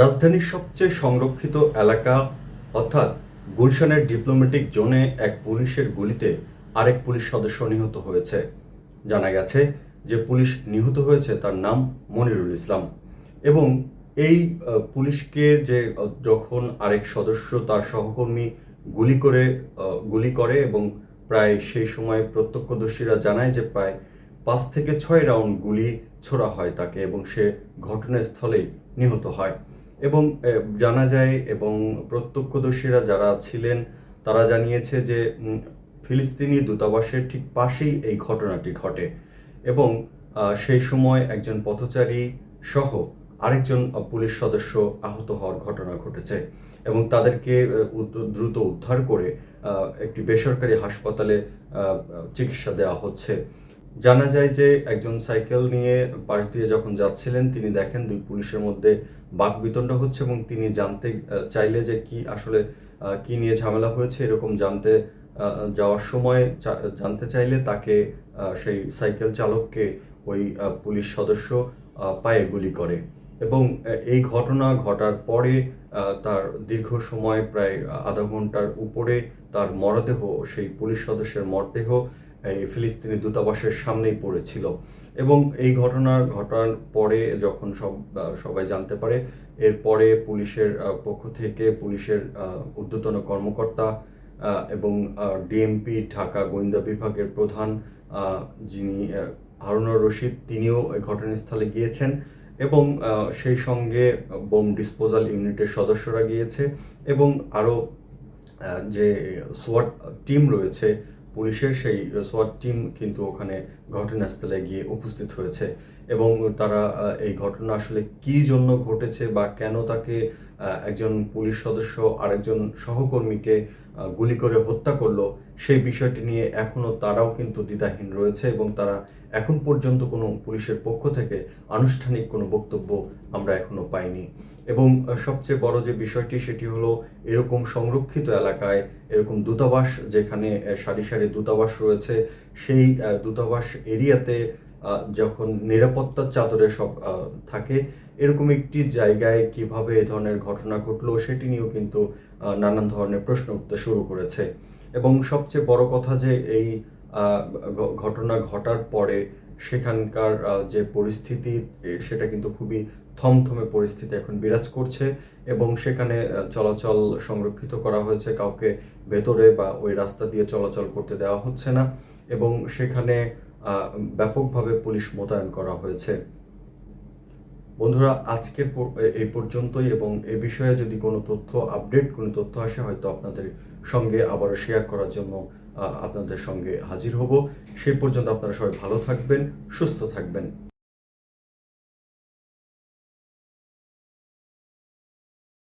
রাজধানীর সবচেয়ে সংরক্ষিত এলাকা, অর্থাৎ গুলশানের ডিপ্লোম্যাটিক জোনে এক পুলিশের গুলিতে আরেক পুলিশ সদস্য নিহত হয়েছে। জানা গেছে যে পুলিশ নিহত হয়েছে তার নাম মনিরুল ইসলাম এবং এই পুলিশকে যে যখন আরেক সদস্য তার সহকর্মী গুলি করে গুলি করে এবং প্রায় সেই সময় প্রত্যক্ষদর্শীরা জানায় যে প্রায় পাঁচ থেকে ছয় রাউন্ড গুলি ছোড়া হয় তাকে এবং সে ঘটনাস্থলেই নিহত হয়। এবং জানা যায় এবং প্রত্যক্ষদর্শীরা যারা ছিলেন, তারা জানিয়েছে যে ফিলিস্তিনি দূতাবাসের ঠিক পাশেই এই ঘটনাটি ঘটে এবং সেই সময় একজন পথচারী সহ আরেকজন পুলিশ সদস্য আহত হওয়ার ঘটনা ঘটেছে এবং তাদেরকে দ্রুত উদ্ধার করে একটি বেসরকারি হাসপাতালে চিকিৎসা দেওয়া হচ্ছে। জানা যায় যে একজন সাইকেল নিয়ে পাশ দিয়ে যখন যাচ্ছিলেন, তিনি দেখেন দুই পুলিশের মধ্যে বাকবিতণ্ড হচ্ছে এবং তিনি জানতে চাইলে যে কি আসলে কি নিয়ে ঝামেলা হয়েছে এরকম জানতে যাওয়ার সময় জানতে চাইলে তাকে সেই সাইকেল চালককে ওই পুলিশ সদস্য পায়ে গুলি করে এবং এই ঘটনা ঘটার পরে তার দীর্ঘ সময় প্রায় আধা ঘণ্টার উপরে তার মরদেহ, সেই পুলিশ সদস্যের মরদেহ এই ফিলিস্তিনি দূতাবাসের সামনেই পড়েছিল। এবং এই ঘটনার ঘটার পরে যখন সব সবাই জানতে পারে, এরপরে পুলিশের পক্ষ থেকে পুলিশের ঊর্ধ্বতন কর্মকর্তা এবং ডিএমপি, ঢাকা গোয়েন্দা বিভাগের প্রধান যিনি হারুনুর রশিদ, তিনিও এই ঘটনাস্থলে গিয়েছেন এবং সেই সঙ্গে বোম ডিসপোজাল ইউনিটের সদস্যরা গিয়েছে এবং আরও যে সোয়াট টিম রয়েছে পুলিশের সেই সোয়াট টিম কিন্তু ওখানে ঘটনাস্থলে গিয়ে উপস্থিত হয়েছে এবং তারা এই ঘটনা আসলে কি জন্য ঘটেছে বা কেন তাকে একজন পুলিশ সদস্য আরেকজন সহকর্মীকে গুলি করে হত্যা করল, সেই বিষয়টি নিয়ে এখনও তারাও কিন্তু দ্বিধাহীন রয়েছে এবং তারা এখন পর্যন্ত কোনো পুলিশের পক্ষ থেকে আনুষ্ঠানিক কোনো বক্তব্য আমরা এখনও পাইনি। এবং সবচেয়ে বড় যে বিষয়টি সেটি হলো এরকম সংরক্ষিত এলাকায়, এরকম দূতাবাস যেখানে সারি সারি দূতাবাস রয়েছে সেই দূতাবাস এরিয়াতে যখন নিরাপত্তার চাদরে সব থাকে, এরকম একটি জায়গায় কীভাবে এ ধরনের ঘটনা ঘটলো সেটি নিয়েও কিন্তু নানান ধরনের প্রশ্ন উঠতে শুরু করেছে। এবং সবচেয়ে বড় কথা যে এই ঘটনা ঘটার পরে সেখানকার যে পরিস্থিতি সেটা কিন্তু খুবই থমথমে পরিস্থিতি এখন বিরাজ করছে এবং সেখানে চলাচল সংরক্ষিত করা হয়েছে, কাউকে ভেতরে বা ওই রাস্তা দিয়ে চলাচল করতে দেওয়া হচ্ছে না এবং সেখানে ব্যাপকভাবে পুলিশ মোতায়েন করা হয়েছে। বন্ধুরা, আজকে এই পর্যন্তই এবং এ বিষয়ে যদি কোনো তথ্য, আপডেট কোনো তথ্য আসে, হয়তো আপনাদের সঙ্গে আবারও শেয়ার করার জন্য আপনাদের সঙ্গে হাজির হব। সেই পর্যন্ত আপনারা সবাই ভালো থাকবেন, সুস্থ থাকবেন।